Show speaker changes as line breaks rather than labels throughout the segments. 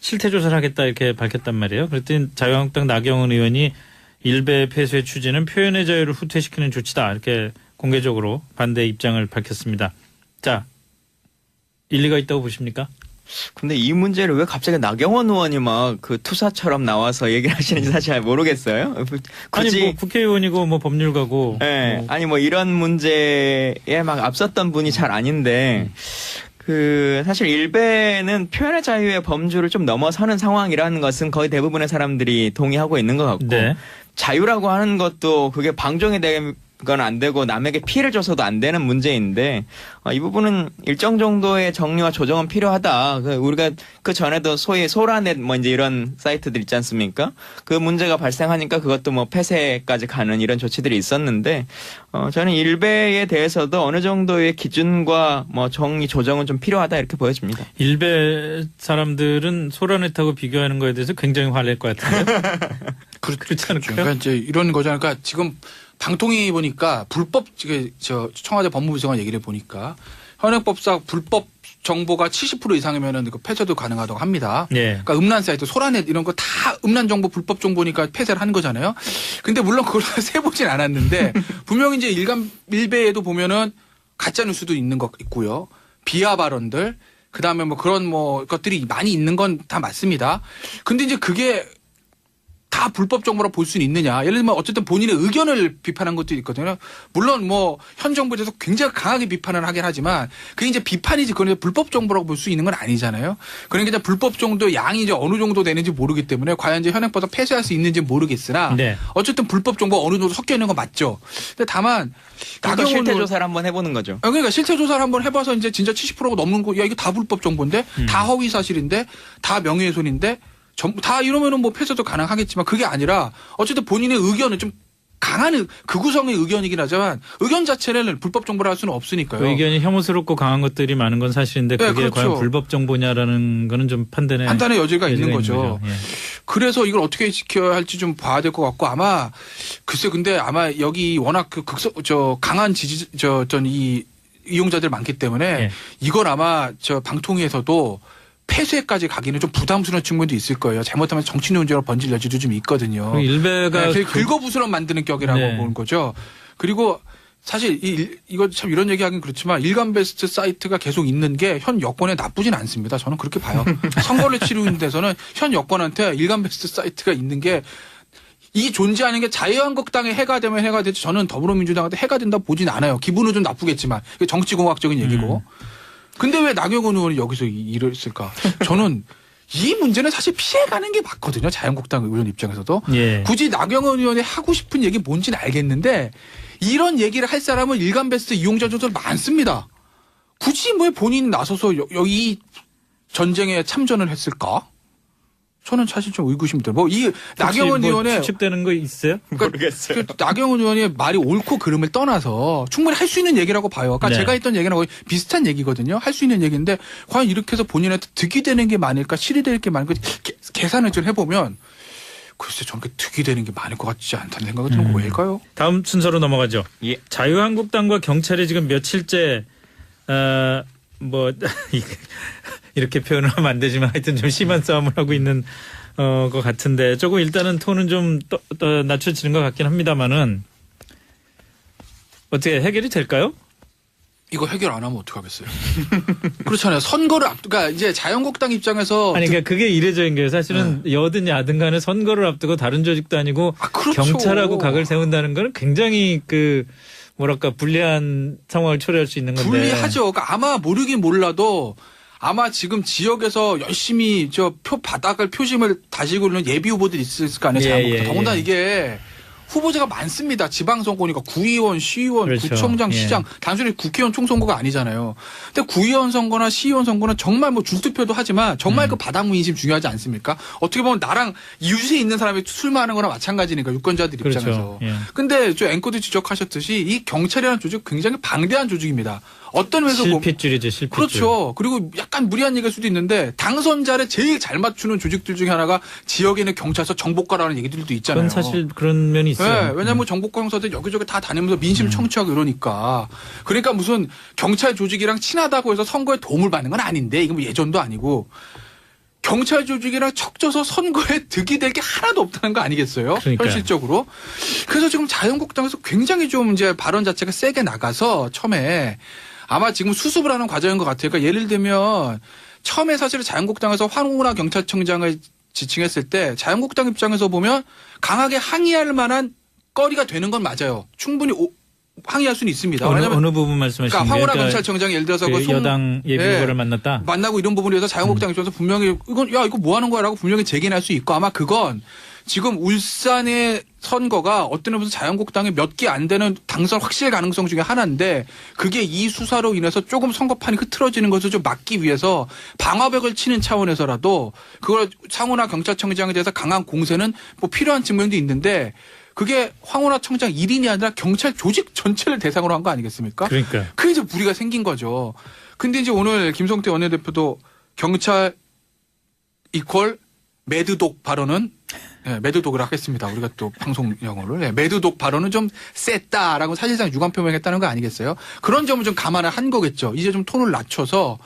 실태 조사를 하겠다 이렇게 밝혔단 말이에요. 그랬더니 자유한국당 나경원 의원이 일베 폐쇄 추진은 표현의 자유를 후퇴시키는 조치다 이렇게 공개적으로 반대 입장을 밝혔습니다. 자 일리가 있다고 보십니까?
근데 이 문제를 왜 갑자기 나경원 의원이 막 그 투사처럼 나와서 얘기를 하시는지 사실 잘 모르겠어요.
아니
굳이
뭐 국회의원이고 뭐 법률가고
예,
뭐
아니 뭐 이런 문제에 막 앞섰던 분이 잘 아닌데 그 사실 일베는 표현의 자유의 범주를 좀 넘어서는 상황이라는 것은 거의 대부분의 사람들이 동의하고 있는 것 같고
네.
자유라고 하는 것도 그게 방종이 되건 안 되고 남에게 피해를 줘서도 안 되는 문제인데 어, 이 부분은 일정 정도의 정리와 조정은 필요하다. 그 우리가 그 전에도 소위 소라넷 뭐 이제 이런 사이트들 있지 않습니까? 그 문제가 발생하니까 그것도 뭐 폐쇄까지 가는 이런 조치들이 있었는데 어, 저는 일베에 대해서도 어느 정도의 기준과 뭐 정리 조정은 좀 필요하다 이렇게 보여집니다.
일베 사람들은 소라넷하고 비교하는 거에 대해서 굉장히 화낼 것 같은데 그렇지 않을까요?
그러니까 이제 이런 거잖아요. 그러니까 지금 방통위 보니까 불법 저 청와대 법무부 장관 얘기를 보니까 현행법상 불법 정보가 70% 이상이면은 그 폐쇄도 가능하다고 합니다.
예.
그러니까 음란 사이트, 소라넷 이런 거 다 음란 정보 불법 정보니까 폐쇄를 하는 거잖아요. 근데 물론 그걸 세보진 않았는데 분명히 이제 일간 일베에도 보면은 가짜 뉴스도 있는 것 있고요. 비하 발언들 그다음에 뭐 그런 뭐 것들이 많이 있는 건 다 맞습니다. 근데 이제 그게 다 불법 정보로 볼 수는 있느냐. 예를 들면 어쨌든 본인의 의견을 비판한 것도 있거든요. 물론 뭐 현 정부에 대해서 굉장히 강하게 비판을 하긴 하지만 그게 이제 비판이지 그건 이제 불법 정보라고 볼 수 있는 건 아니잖아요. 그러니까 이제 불법 정도 양이 이제 어느 정도 되는지 모르기 때문에 과연 이제 현행법에 폐쇄할 수 있는지 모르겠으나
네.
어쨌든 불법 정보 어느 정도 섞여 있는 건 맞죠. 근데 다만 나경원
실태 조사를 한번 해보는 거죠.
아, 그러니까 실태 조사를 한번 해봐서 이제 진짜 70%가 넘는 거, 야, 이거 다 불법 정보인데,
음.
다 허위 사실인데, 다 명예훼손인데, 전, 다 이러면은 뭐 폐쇄도 가능하겠지만 그게 아니라 어쨌든 본인의 의견은 좀 강한 의- 극우성의 의견이긴 하지만 의견 자체를 불법 정보를 할 수는 없으니까요.
그 의견이 혐오스럽고 강한 것들이 많은 건 사실인데
네,
그게
그렇죠.
과연 불법 정보냐라는 거는 좀 판단에
판단의 여지가 있는
여지가
거죠.
예.
그래서 이걸 어떻게 지켜야 할지 좀 봐야 될 것 같고 아마 글쎄 근데 아마 여기 워낙 그 극서 저 강한 지지 저전이 이용자들 많기 때문에
예.
이걸 아마 저 방통위에서도 폐쇄까지 가기는 좀 부담스러운 측면도 있을 거예요. 잘못하면 정치 논쟁으로 번질 여지도 좀 있거든요.
그 일베가
네,
그-
긁어부스럼 만드는 격이라고
네.
보는 거죠. 그리고 사실 이, 일- 이거 참 이런 얘기하긴 그렇지만 일간 베스트 사이트가 계속 있는 게 현 여권에 나쁘진 않습니다. 저는 그렇게 봐요. 선거를 치르는 데서는 현 여권한테 일간 베스트 사이트가 있는 게 이 존재하는 게 자유한국당에 해가 되면 해가 되지 저는 더불어민주당한테 해가 된다 보진 않아요. 기분은 좀 나쁘겠지만 정치공학적인 얘기고. 근데 왜 나경원 의원이 여기서 이- 이랬을까? 저는 이 문제는 사실 피해가는 게 맞거든요. 자유한국당 의원 입장에서도.
예.
굳이 나경원 의원이 하고 싶은 얘기 뭔지는 알겠는데 이런 얘기를 할 사람은 일간 베스트 이용자 조들 많습니다. 굳이 뭐 본인 나서서 여- 여기 전쟁에 참전을 했을까? 저는 사실 좀 의구심이 들어요. 뭐이 나경원
뭐
의원의
추측되는 거 있어요?
모르겠어요.
그 나경원 의원의 말이 옳고 그름을 떠나서 충분히 할 수 있는 얘기라고 봐요. 그러니까
네.
제가 했던 얘기랑 거의 비슷한 얘기거든요. 할 수 있는 얘기인데 과연 이렇게 해서 본인한테 득이 되는 게 많을까 실이 될 게 많을까 계- 계산을 좀 해보면 글쎄 저렇게 득이 되는 게 많을 것 같지 않다는 생각이 드는
음.
거 왜일까요?
다음 순서로 넘어가죠.
예.
자유한국당과 경찰이 지금 며칠째 어, 뭐 이렇게 표현을 하면 안 되지만 하여튼 좀 심한 싸움을 하고 있는 어, 것 같은데 조금 일단은 톤은 좀 떠, 떠 낮춰지는 것 같긴 합니다만은 어떻게 해결이 될까요?
이거 해결 안 하면 어떡하겠어요? 그렇잖아요. 선거를 앞, 그러니까 이제 자유한국당 입장에서
아니 그러니까 그게 이례적인 거예요. 사실은 여든 야든 간에 선거를 앞두고 다른 조직도 아니고
아, 그렇죠.
경찰하고 각을 세운다는 거는 굉장히 그 뭐랄까 불리한 상황을 초래할 수 있는 건데
불리하죠. 그러니까 아마 모르긴 몰라도 아마 지금 지역에서 열심히 저 표 바닥을 표심을 다지고 있는 예비 후보들이 있을 거 아니에요.
예. 예,
더군다나
예.
이게 후보자가 많습니다. 지방선거니까 구의원, 시의원,
그렇죠.
구청장,
예.
시장 단순히 국회의원 총선거가 아니잖아요. 근데 구의원 선거나 시의원 선거는 정말 뭐 줄투표도 하지만 정말
음.
그 바닥 민심 중요하지 않습니까? 어떻게 보면 나랑 유세에 있는 사람이 출마하는 거나 마찬가지니까 유권자들
그렇죠.
입장에서.
예.
근데 저 앵커도 지적하셨듯이 이 경찰이라는 조직 굉장히 방대한 조직입니다. 어떤 면에서 보면
실핏줄이죠 실핏줄.
그렇죠. 그리고 약간 무리한 얘기일 수도 있는데 당선자를 제일 잘 맞추는 조직들 중에 하나가 지역에 있는 경찰서 정보과라는 얘기들도 있잖아요.
그건 사실 그런 면이 있어요.
네, 왜냐하면 정보과 형사들 여기저기 다 다니면서 민심 청취하고 이러니까. 그러니까 무슨 경찰 조직이랑 친하다고 해서 선거에 도움을 받는 건 아닌데 이거 뭐 예전도 아니고 경찰 조직이랑 척져서 선거에 득이 될 게 하나도 없다는 거 아니겠어요?
그러니까요.
현실적으로. 그래서 지금 자유한국당에서 굉장히 좀 이제 발언 자체가 세게 나가서 처음에 아마 지금 수습을 하는 과정인 것 같아요. 그러니까 예를 들면 처음에 사실 자유한국당에서 황우라 경찰청장을 지칭했을 때 자유한국당 입장에서 보면 강하게 항의할 만한 거리가 되는 건 맞아요. 충분히 오- 항의할 수는 있습니다.
어느,
왜냐하면
어느 부분 말씀하시는
그러니까
거예요?
황우라 경찰청장이 예를 들어서
그
그 송-
여당 예비
예.
후보를 만났다.
만나고 이런 부분에 대해서 자유한국당 입장에서 분명히 이건 야 이거 뭐 하는 거야라고 분명히 제기할 수 있고 아마 그건 지금 울산의 선거가 어떤 의미에서 자유한국당의 몇 개 안 되는 당선 확실 가능성 중에 하나인데 그게 이 수사로 인해서 조금 선거판이 흐트러지는 것을 좀 막기 위해서 방화벽을 치는 차원에서라도 그걸 상호나 경찰청장에 대해서 강한 공세는 뭐 필요한 측면도 있는데 그게 황호나 청장 1인이 아니라 경찰 조직 전체를 대상으로 한 거 아니겠습니까?
그러니까.
그 이제 무리가 생긴 거죠. 근데 이제 오늘 김성태 원내대표도 경찰 이퀄 매드독 발언은 예, 매드독을 하겠습니다. 우리가 또 방송 용어를 예, 매드독 발언은 좀 셌다라고 사실상 유감 표명했다는 거 아니겠어요? 그런 점을 좀 감안을 한 거겠죠. 이제 좀 톤을 낮춰서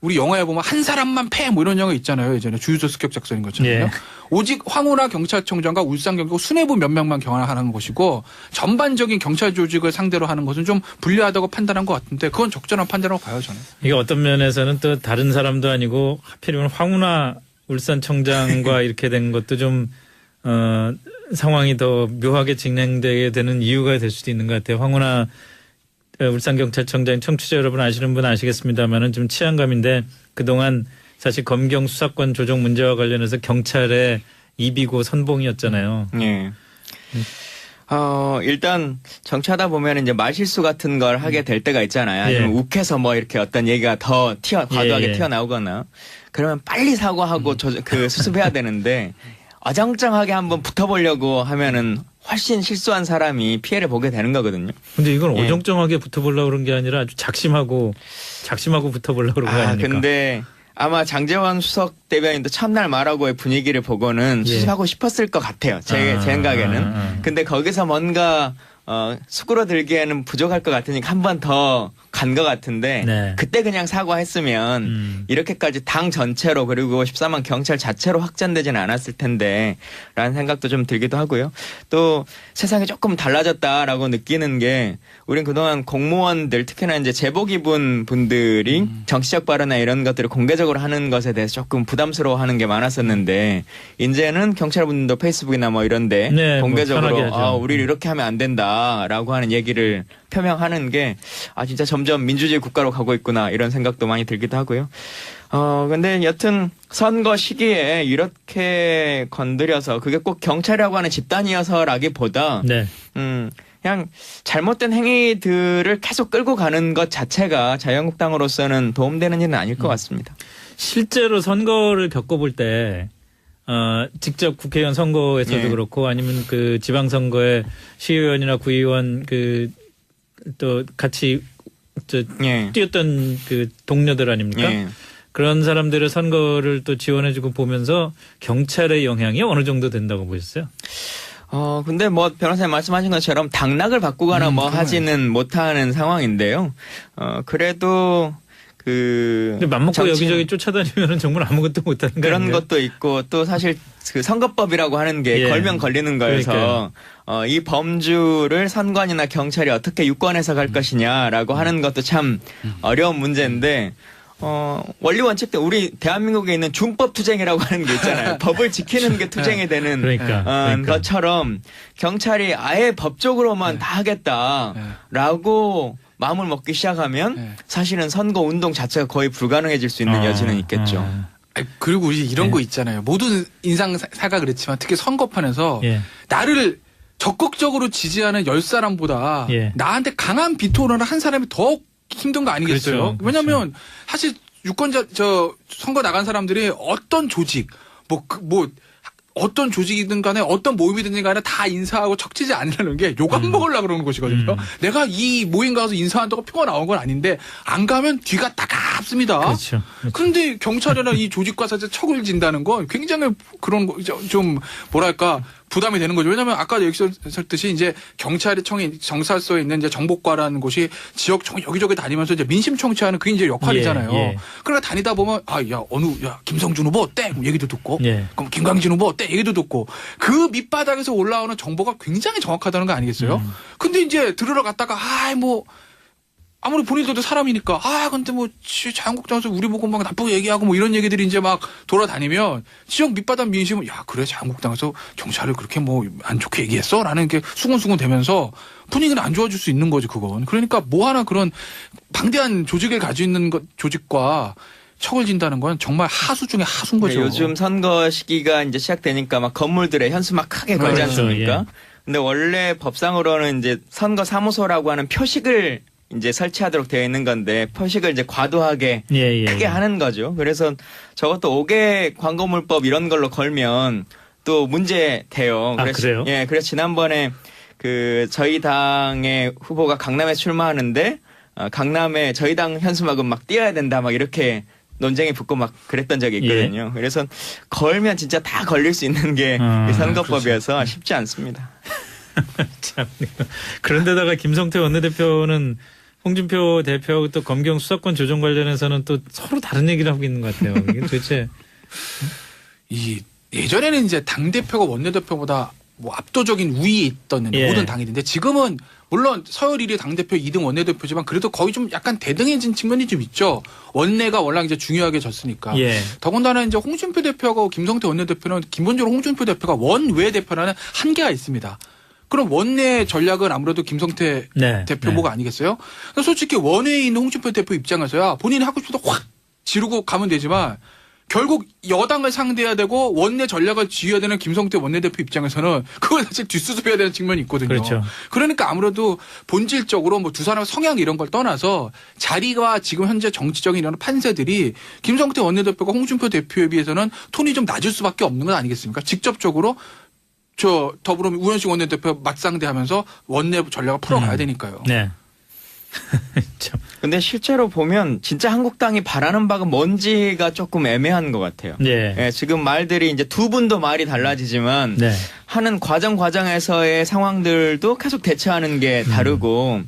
우리 영화에 보면 한 사람만 패 뭐 이런 영화 있잖아요. 예전에 주유소 습격 작전인 것처럼요.
예.
오직 황호나 경찰청장과 울산경찰 수뇌부 몇 명만 경하는 것이고 전반적인 경찰 조직을 상대로 하는 것은 좀 불리하다고 판단한 것 같은데 그건 적절한 판단이라고 봐요 저는.
이게 어떤 면에서는 또 다른 사람도 아니고 하필이면 황운하 울산청장과 이렇게 된 것도 좀 어, 상황이 더 묘하게 진행되게 되는 이유가 될 수도 있는 것 같아요. 황운하 어, 울산경찰청장 청취자 여러분 아시는 분 아시겠습니다만은 좀 치안감인데 그동안 사실 검경 수사권 조정 문제와 관련해서 경찰의 입이고 선봉이었잖아요.
예. 어, 일단 정치하다 보면 이제 말실수 같은 걸 하게 될 때가 있잖아요. 아니면
예.
욱해서 뭐 이렇게 어떤 얘기가 더 튀어 과도하게
예, 예.
튀어나오거나 그러면 빨리 사과하고 저, 그 수습해야 되는데 어정쩡하게 한번 붙어보려고 하면은 훨씬 실수한 사람이 피해를 보게 되는 거거든요.
근데 이건
예.
어정쩡하게 붙어보려고 그런 게 아니라 아주 작심하고 작심하고 붙어보려고 그런 거
아,
아닙니까?
근데 아마 장재원 수석 대변인도 첫날 말하고의 분위기를 보고는
예.
수습하고 싶었을 것 같아요. 제,
아,
제 생각에는.
아, 아.
근데 거기서 뭔가 어, 수그러들기에는 부족할 것 같으니까 한 번 더 간 것 같은데
네.
그때 그냥 사과했으면
음.
이렇게까지 당 전체로 그리고 13만 경찰 자체로 확전되지는 않았을 텐데 라는 생각도 좀 들기도 하고요. 또 세상이 조금 달라졌다라고 느끼는 게 우린 그동안 공무원들 특히나 이제 제복 입은 분들이
음.
정치적 발언이나 이런 것들을 공개적으로 하는 것에 대해서 조금 부담스러워하는 게 많았었는데 이제는 경찰분들도 페이스북이나 뭐 이런데
네, 뭐
공개적으로
하죠.
아, 우리 이렇게 하면 안 된다라고 하는 얘기를 표명하는 게 아 진짜 점점 민주주의 국가로 가고 있구나 이런 생각도 많이 들기도 하고요. 어 근데 여튼 선거 시기에 이렇게 건드려서 그게 꼭 경찰이라고 하는 집단이어서라기보다
네.
음 그냥 잘못된 행위들을 계속 끌고 가는 것 자체가 자유한국당으로서는 도움되는 일은 아닐
음.
것 같습니다.
실제로 선거를 겪어볼 때, 어, 직접 국회의원 선거에서도
예.
그렇고 아니면 그 지방선거에 시의원이나 구의원 그, 또 같이 저
예.
뛰었던 그 동료들 아닙니까?
예.
그런 사람들의 선거를 또 지원해주고 보면서 경찰의 영향이 어느 정도 된다고 보셨어요?
어, 근데 뭐 변호사님 말씀하신 것처럼 당락을 바꾸거나
음,
뭐
그러네.
하지는 못하는 상황인데요. 어, 그래도 그
맘먹고
정치-
여기저기 쫓아다니면 정말 아무것도 못하는 거
그런? 것도 있고 또 사실 그 선거법이라고 하는 게
예.
걸면 걸리는 거여서
그러니까요.
어, 이 범주를 선관이나 경찰이 어떻게 유권해서 갈 것이냐라고 하는 것도 참 어려운 문제인데 어, 원리 원칙 때 우리 대한민국에 있는 준법 투쟁이라고 하는 게 있잖아요. 법을 지키는 게 투쟁이 되는
그러니까,
어,
그러니까.
것처럼 경찰이 아예 법적으로만
네.
다 하겠다라고 마음을 먹기 시작하면
네.
사실은 선거 운동 자체가 거의 불가능해질 수 있는
아,
여지는 있겠죠.
아,
그리고 우리 이런
네.
거 있잖아요. 모든 인상사가 그렇지만 특히 선거판에서
예.
나를 적극적으로 지지하는 열 사람보다
예.
나한테 강한 비토론을 한 사람이 더 힘든 거 아니겠어요?
그렇죠.
왜냐하면 사실 유권자 저 선거 나간 사람들이 어떤 조직 뭐그뭐 어떤 조직이든 간에 어떤 모임이든 간에 다 인사하고 척지지 않으려는 게 욕안
음.
먹으려고 그러는 것이거든요.
음.
내가 이 모임 가서 인사한다고 표가 나온 건 아닌데 안 가면 뒤가 따갑습니다.
그렇죠.
근데 경찰이나 이 조직과 사실 척을 진다는 건 굉장히 그런 거, 좀, 좀 뭐랄까 부담이 되는 거죠. 왜냐하면 아까 얘기했듯이 이제 경찰청이 정찰서에 있는 이제 정보과라는 곳이 지역 청 여기저기 다니면서 이제 민심 청취하는 그게 이제 역할이잖아요.
예, 예.
그러니까 다니다 보면 아 야 어느 야 김성준 후보 어때? 그럼 얘기도 듣고
예.
그럼 김광진 후보 어때? 얘기도 듣고 그 밑바닥에서 올라오는 정보가 굉장히 정확하다는 거 아니겠어요?
음.
근데 이제 들으러 갔다가 아뭐 아무리 본인들도 사람이니까 아 근데 뭐 지- 자유한국당에서 우리 보고 막 나쁘게 얘기하고 뭐 이런 얘기들이 이제 막 돌아다니면 지역 밑바닥 민심은 야 그래 자유한국당에서 경찰을 그렇게 뭐 안 좋게 얘기했어 라는 게 수근수근 되면서 분위기는 안 좋아질 수 있는 거지 그건 그러니까 뭐 하나 그런 방대한 조직을 가지고 있는 것 조직과 척을 진다는 건 정말 하수 중에 하수인 거죠.
네, 요즘 선거 시기가 이제 시작되니까 막 건물들에 현수 막 크게 걸지
그렇죠,
않습니까?
예.
근데 원래 법상으로는 이제 선거 사무소라고 하는 표식을 이제 설치하도록 되어 있는 건데 표식을 이제 과도하게
예, 예.
크게 하는 거죠. 그래서 저것도 5개 광고물법 이런 걸로 걸면 또 문제 돼요.
아, 그래요?
예, 그래서 지난번에 그 저희 당의 후보가 강남에 출마하는데 어, 강남에 저희 당 현수막은 막 띄어야 된다 막 이렇게 논쟁이 붙고 막 그랬던 적이 있거든요. 그래서 걸면 진짜 다 걸릴 수 있는 게
아,
이 선거법이어서 쉽지 않습니다.
참. 그런데다가 김성태 원내대표는 홍준표 대표하고 또 검경 수사권 조정 관련해서는 또 서로 다른 얘기를 하고 있는 것 같아요. 이게 도대체
이 예전에는 이제 당 대표가 원내 대표보다 뭐 압도적인 우위에 있던
예.
모든 당이 있는데 지금은 물론 서열일이 당 대표 2등 원내 대표지만 그래도 거의 좀 약간 대등해진 측면이 좀 있죠. 원내가 워낙 이제 중요하게 졌으니까.
예.
더군다나 이제 홍준표 대표하고 김성태 원내대표는 기본적으로 홍준표 대표가 원외 대표라는 한계가 있습니다. 그럼 원내 전략은 아무래도 김성태
네.
대표 보고 아니겠어요? 솔직히 원외에 있는 홍준표 대표 입장에서야 본인이 하고 싶어도 확 지르고 가면 되지만 결국 여당을 상대해야 되고 원내 전략을 지어야 되는 김성태 원내대표 입장에서는 그걸 사실 뒷수습해야 되는 측면이 있거든요.
그렇죠.
그러니까 아무래도 본질적으로 뭐 두 사람의 성향 이런 걸 떠나서 자리와 지금 현재 정치적인 이런 판세들이 김성태 원내대표가 홍준표 대표에 비해서는 톤이 좀 낮을 수밖에 없는 건 아니겠습니까? 직접적으로 저 더불어민 우현식 원내대표 맞상대하면서 원내 전략을 풀어가야
음.
되니까요.
네. 참.
근데 실제로 보면 진짜 한국당이 바라는 바가 뭔지가 조금 애매한 것 같아요.
예.
예, 지금 말들이 이제 두 분도 말이 달라지지만
네.
하는 과정 과정에서의 상황들도 계속 대처하는 게 다르고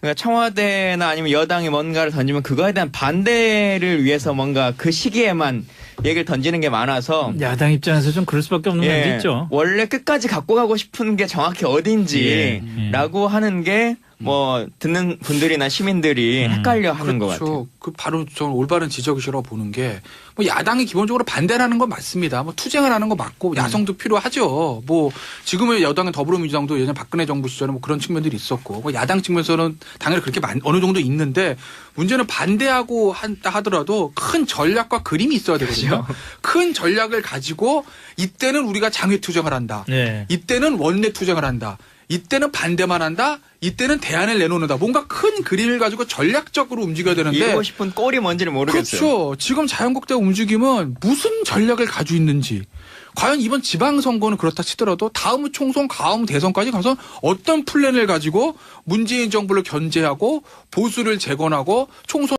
그러니까 청와대나 아니면 여당이 뭔가를 던지면 그거에 대한 반대를 위해서 뭔가 그 시기에만 얘기를 던지는 게 많아서
야당 입장에서 좀 그럴 수밖에 없는 면도
예,
있죠.
원래 끝까지 갖고 가고 싶은 게 정확히
예, 예.
어딘지라고 하는 게 뭐 듣는 분들이나 시민들이
음.
헷갈려 하는 것 같아요.
그렇죠. 그 바로 저는 올바른 지적이시라고 보는 게 뭐 야당이 기본적으로 반대라는 건 맞습니다. 뭐 투쟁을 하는 거
음.
맞고 야성도 필요하죠. 뭐 지금의 여당은 더불어민주당도 예전 박근혜 정부 시절에 뭐 그런 측면들이 있었고 뭐 야당 측면에서는 당연히 그렇게 많- 어느 정도 있는데 문제는 반대하고 한다 하더라도 큰 전략과 그림이 있어야 되거든요.
그렇죠.
큰 전략을 가지고 이때는 우리가 장외 투쟁을 한다.
네.
이때는 원내 투쟁을 한다. 이때는 반대만 한다. 이때는 대안을 내놓는다. 뭔가 큰 그림을 가지고 전략적으로 움직여야 되는데
이루고 싶은 꼴이 뭔지를 모르겠어요.
그렇죠. 지금 자유한국당 움직임은 무슨 전략을 가지고 있는지. 과연 이번 지방선거는 그렇다 치더라도 다음 총선, 다음 대선까지 가서 어떤 플랜을 가지고 문재인 정부를 견제하고 보수를 재건하고 총선